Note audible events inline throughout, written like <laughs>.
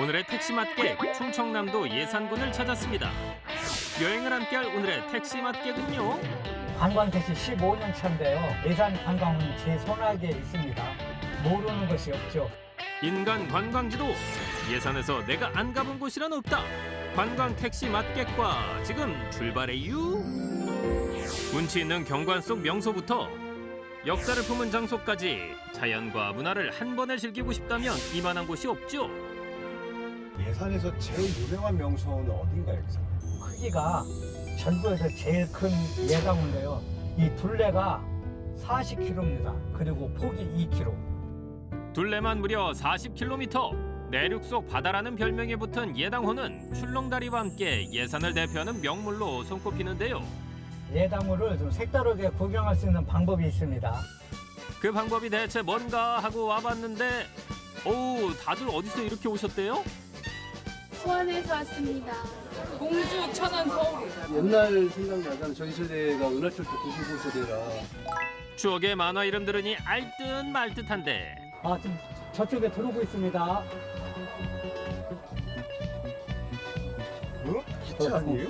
오늘의 택시 맛객 충청남도 예산군을 찾았습니다. 여행을 함께할 오늘의 택시 맛객은요. 관광택시 15년 차인데요. 예산 관광은 제 손아귀에 있습니다. 모르는 것이 없죠. 인간 관광지도 예산에서 내가 안 가본 곳이란 없다. 관광 택시 맛객과 지금 출발해요. 운치 있는 경관 속 명소부터 역사를 품은 장소까지 자연과 문화를 한 번에 즐기고 싶다면 이만한 곳이 없죠. 예산에서 제일 유명한 명소는 어딘가요, 여기서? 크기가 전국에서 제일 큰 예당인데요. 이 둘레가 40km입니다. 그리고 폭이 2km. 둘레만 무려 40km. 내륙 속 바다라는 별명이 붙은 예당호는 출렁다리와 함께 예산을 대표하는 명물로 손꼽히는데요. 예당호를 좀 색다르게 구경할 수 있는 방법이 있습니다. 그 방법이 대체 뭔가 하고 와봤는데 오 다들 어디서 이렇게 오셨대요? 수원에서 왔습니다. 공주 천안 서울 옛날 생각나잖아. 저희 세대가 은하철도 99 세대라. 추억의 만화 이름 들으니 알듯 말듯한데 아, 지금 저쪽에 들어오고 있습니다. 어? 기차 아니에요?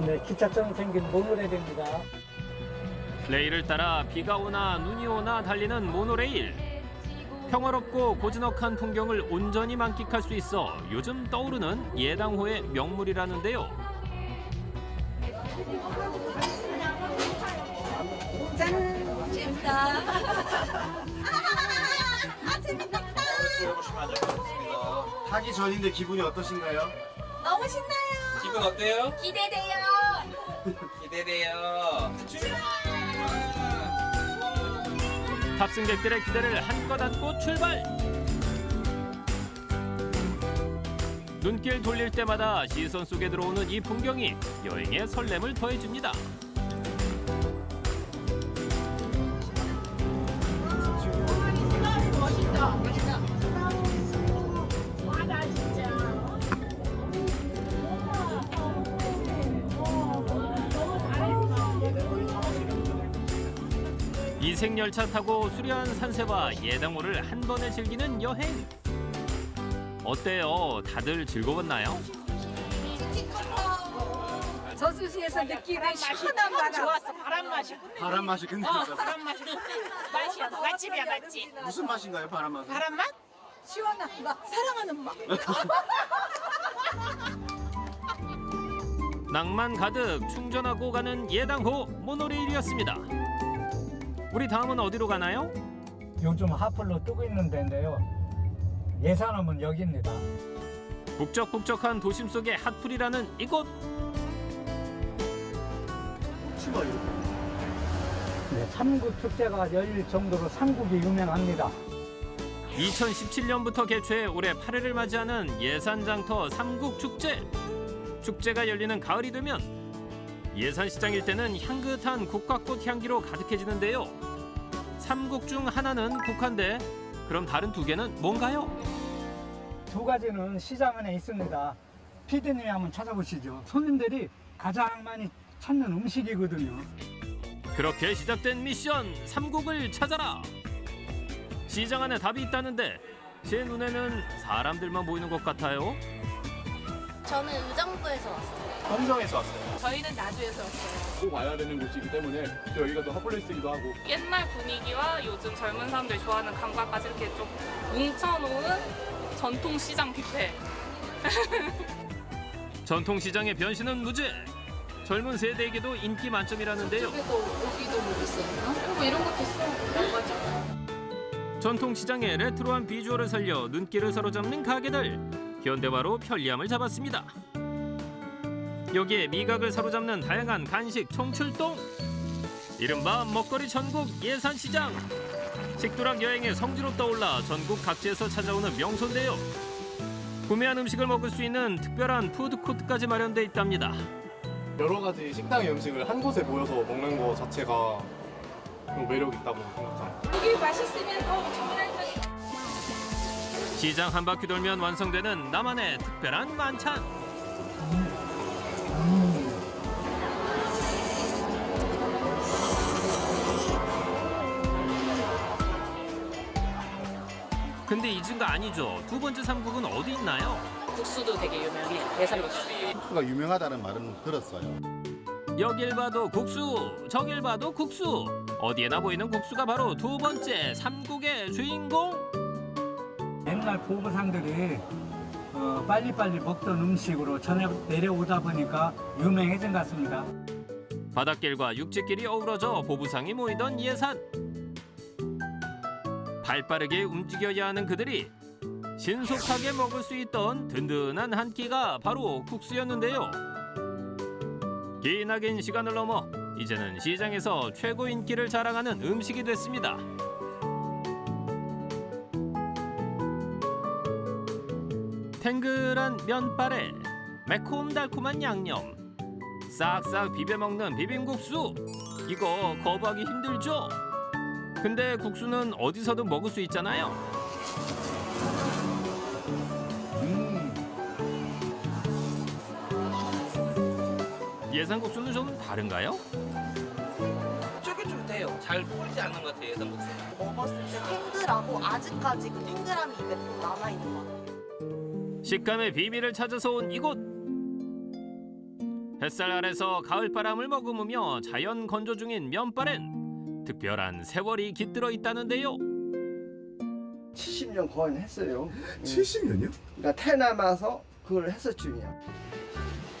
네, 기차처럼 생긴 모노레일입니다. 레일을 따라 비가 오나 눈이 오나 달리는 모노레일 평화롭고 고즈넉한 풍경을 온전히 만끽할 수 있어 요즘 떠오르는 예당호의 명물이라는데요 타기 전인데 기분이 어떠신가요? 너무 신나요. 기분 어때요? 기대돼요. 기대돼요 탑승객들의 기대를 한껏 안고 출발! 눈길 돌릴 때마다 시선 속에 들어오는 이 풍경이 여행의 설렘을 더해줍니다 이색열차 타고 수려한 산세와 예당호를 한 번에 즐기는 여행. 어때요? 다들 즐거웠나요? 저수지에서 느끼는 시원한 바람 좋았어 바람 맛이 바람 맛이 끝내줬어. 바람 맛이 맛이야 맛집이야 맛집 무슨 맛인가요, 바람 맛은? 바람 맛? 시원한 맛 사랑하는 맛 낭만 가득 충전하고 가는 예당호 모노레일이었습니다. 우리 다음은 어디로 가나요? 요즘 하플로 뜨고 있는 데인데요. 예산하면 여기입니다. 북적북적한 도심 속의 핫플이라는 이곳. 네, 삼국 축제가 열릴 정도로 삼국이 유명합니다. 2017년부터 개최해 올해 8회를 맞이하는 예산장터 삼국축제. 축제가 열리는 가을이 되면 예산시장일 때는 향긋한 국화꽃 향기로 가득해지는데요. 삼국 중 하나는 국화인데 그럼 다른 두 개는 뭔가요? 두 가지는 시장 안에 있습니다. 피디님이 한번 찾아보시죠. 손님들이 가장 많이 찾는 음식이거든요. 그렇게 시작된 미션 삼국을 찾아라. 시장 안에 답이 있다는데 제 눈에는 사람들만 보이는 것 같아요. 저는 의정부에서 왔어요. 함성에서 왔어요. 저희는 나주에서 왔어요 꼭 와야 되는 곳이기 때문에 또 여기가 또 핫플레이스이기도 하고 옛날 분위기와 요즘 젊은 사람들이 좋아하는 감각까지 이렇게 좀 뭉쳐놓은 전통 시장 뷔페. <laughs> 전통시장의 변신은 무죄. 젊은 세대에게도 인기 만점이라는데요. 여기도 여기도 뭐 있어요? 뭐 이런 것도 있어 이런 거죠 전통시장의 레트로한 비주얼을 살려 눈길을 사로잡는 가게들. 현대화로 편리함을 잡았습니다. 여기에 미각을 사로잡는 다양한 간식 총출동. 이른바 먹거리 전국 예산시장. 식도락 여행의 성지로 떠올라 전국 각지에서 찾아오는 명소인데요. 구매한 음식을 먹을 수 있는 특별한 푸드코트까지 마련돼 있답니다. 여러 가지 식당의 음식을 한 곳에 모여서 먹는 거 자체가 좀 매력 있다고 생각합니다. 여기 맛있으면 더 주문할 거 시장 한 바퀴 돌면 완성되는 나만의 특별한 만찬. 근데 이진가 아니죠. 두 번째 삼국은 어디 있나요? 국수도 되게 유명해요. 예산 국수. 국수가 유명하다는 말은 들었어요. 여길 봐도 국수, 저길 봐도 국수. 어디에나 보이는 국수가 바로 두 번째 삼국의 주인공. 옛날 보부상들이 어, 빨리빨리 먹던 음식으로 전해 내려오다 보니까 유명해진 것 같습니다. 바닷길과 육지길이 어우러져 보부상이 모이던 예산. 발빠르게 움직여야 하는 그들이 신속하게 먹을 수 있던 든든한 한 끼가 바로 국수였는데요. 기나긴 시간을 넘어 이제는 시장에서 최고 인기를 자랑하는 음식이 됐습니다. 탱글한 면발에 매콤달콤한 양념, 싹싹 비벼 먹는 비빔국수. 이거 거부하기 힘들죠? 근데 국수는 어디서든 먹을 수 있잖아요. 예산 국수는 좀 다른가요? 쫄깃쫄깃해요. 잘 뿌리지 않는 것 같아요, 예산 국수. 먹었을 때 탱글하고 아직까지 그 탱글함이 입에 좀 남아있는 것 같아요. 식감의 비밀을 찾아서 온 이곳. 햇살 아래서 가을바람을 머금으며 자연 건조 중인 면발엔 특별한 세월이 깃들어 있다는데요. 70년 거의 했어요. <gasps> 70년이요? 그러니까 태남아서 그걸 했었죠.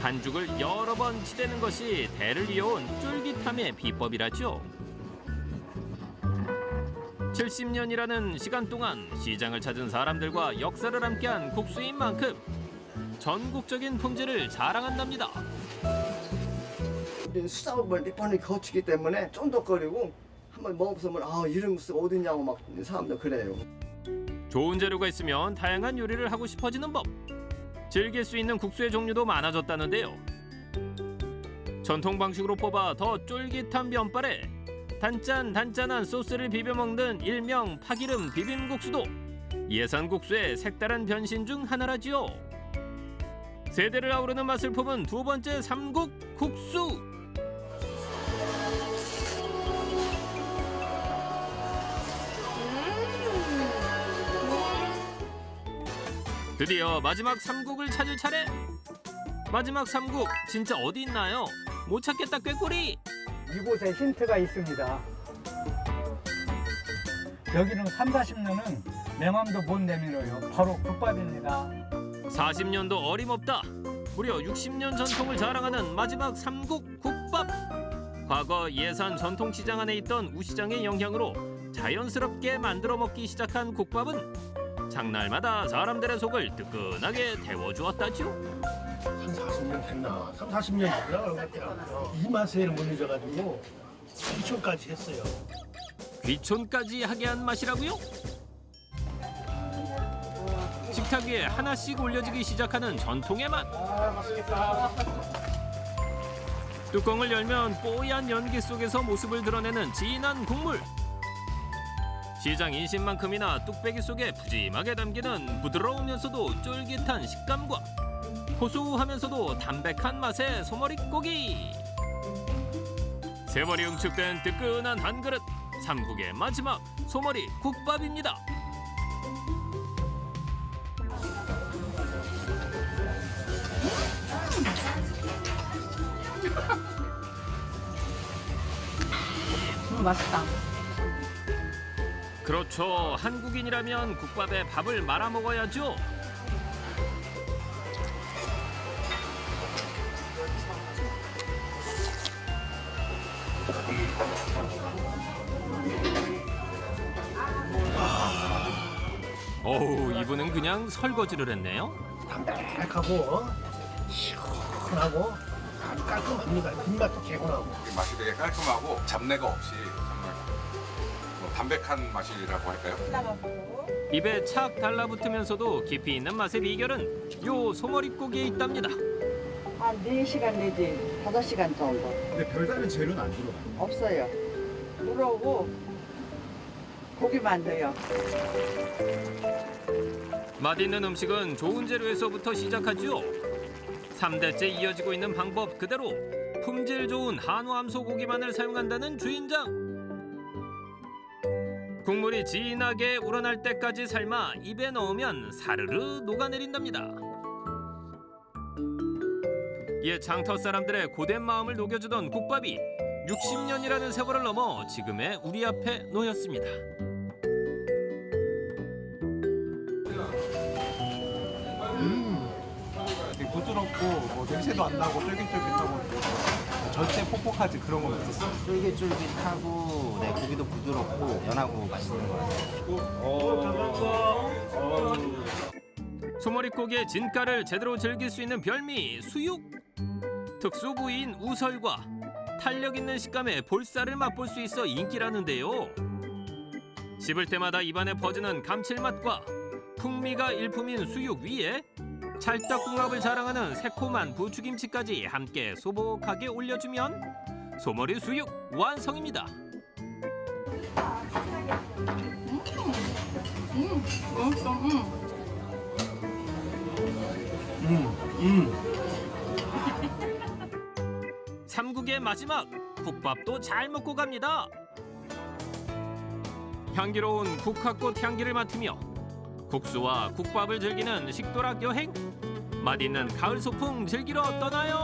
반죽을 여러 번 치대는 것이 대를 이어온 쫄깃함의 비법이라죠. 70년이라는 시간 동안 시장을 찾은 사람들과 역사를 함께한 국수인 만큼 전국적인 품질을 자랑한답니다. 우리는 수작업을 몇 번을 거치기 때문에 쫀득거리고 한번 먹어보면 아 이런 국수가 어딨냐고 막 사람들 그래요. 좋은 재료가 있으면 다양한 요리를 하고 싶어지는 법. 즐길 수 있는 국수의 종류도 많아졌다는데요. 전통 방식으로 뽑아 더 쫄깃한 면발에 단짠 단짠한 소스를 비벼 먹는 일명 파기름 비빔국수도 예산 국수의 색다른 변신 중 하나라지요. 세대를 아우르는 맛을 품은 두 번째 삼국 국수. 드디어 마지막 삼국을 찾을 차례. 마지막 삼국 진짜 어디 있나요? 못 찾겠다 꾀꼬리. 이곳에 힌트가 있습니다. 여기는 3, 40년은 명함도 못 내밀어요. 바로 국밥입니다. 40년도 어림없다. 무려 60년 전통을 자랑하는 마지막 삼국 국밥. 과거 예산 전통시장 안에 있던 우시장의 영향으로 자연스럽게 만들어 먹기 시작한 국밥은 장날마다 사람들의 속을 뜨끈하게 데워주었다죠. 한 40년 됐나? 3, 40년 지나 그런 것 같아요. 이 맛에 못 잊어가지고 기초까지 했어요. 귀촌까지 하게 한 맛이라고요? 식탁 위에 하나씩 올려지기 시작하는 전통의 맛. 뚜껑을 열면 뽀얀 연기 속에서 모습을 드러내는 진한 국물. 시장 인심만큼이나 뚝배기 속에 푸짐하게 담기는 부드러우면서도 쫄깃한 식감과 고소하면서도 담백한 맛의 소머리고기. 세월이 응축된 뜨끈한 한 그릇. 삼국의 마지막 소머리 국밥입니다. 맛있다. 그렇죠. 한국인이라면 국밥에 밥을 말아 먹어야죠. 어우, 이분은 그냥 설거지를 했네요. 담백하고 어? 시원하고 아주 깔끔합니다. 뒷맛도 개운하고. 맛이 되게 깔끔하고 잡내가 없이 정말 뭐 담백한 맛이라고 할까요? 입에 착 달라붙으면서도 깊이 있는 맛의 비결은 요 소머리고기에 있답니다. 한 4시간 내지 5시간 정도. 근데 별다른 재료는 안 들어가요. 없어요. 그러고 고기만 넣어요. 맛있는 음식은 좋은 재료에서부터 시작하죠. 3대째 이어지고 있는 방법 그대로 품질 좋은 한우 암 소 고기만을 사용한다는 주인장. 국물이 진하게 우러날 때까지 삶아 입에 넣으면 사르르 녹아내린답니다. 옛 장터 사람들의 고된 마음을 녹여주던 국밥이 60년이라는 세월을 넘어 지금의 우리 앞에 놓였습니다. 되게 부드럽고 뭐 냄새도 안 나고 쫄깃쫄깃하고 전체 퍽퍽하지 그런 건 없었어. 쫄깃쫄깃하고 네, 고기도 부드럽고 연하고 맛있는 것 같아요. 소머리고기의 진가를 제대로 즐길 수 있는 별미 수육. 특수 부위인 우설과 탄력 있는 식감의 볼살을 맛볼 수 있어 인기라는데요. 씹을 때마다 입안에 퍼지는 감칠맛과 풍미가 일품인 수육 위에 찰떡궁합을 자랑하는 새콤한 부추김치까지 함께 소복하게 올려주면 소머리 수육 완성입니다. 음, 맛있어. 음. 삼국의 마지막 국밥도 잘 먹고 갑니다. 향기로운 국화꽃 향기를 맡으며 국수와 국밥을 즐기는 식도락 여행 맛있는 가을 소풍 즐기러 떠나요.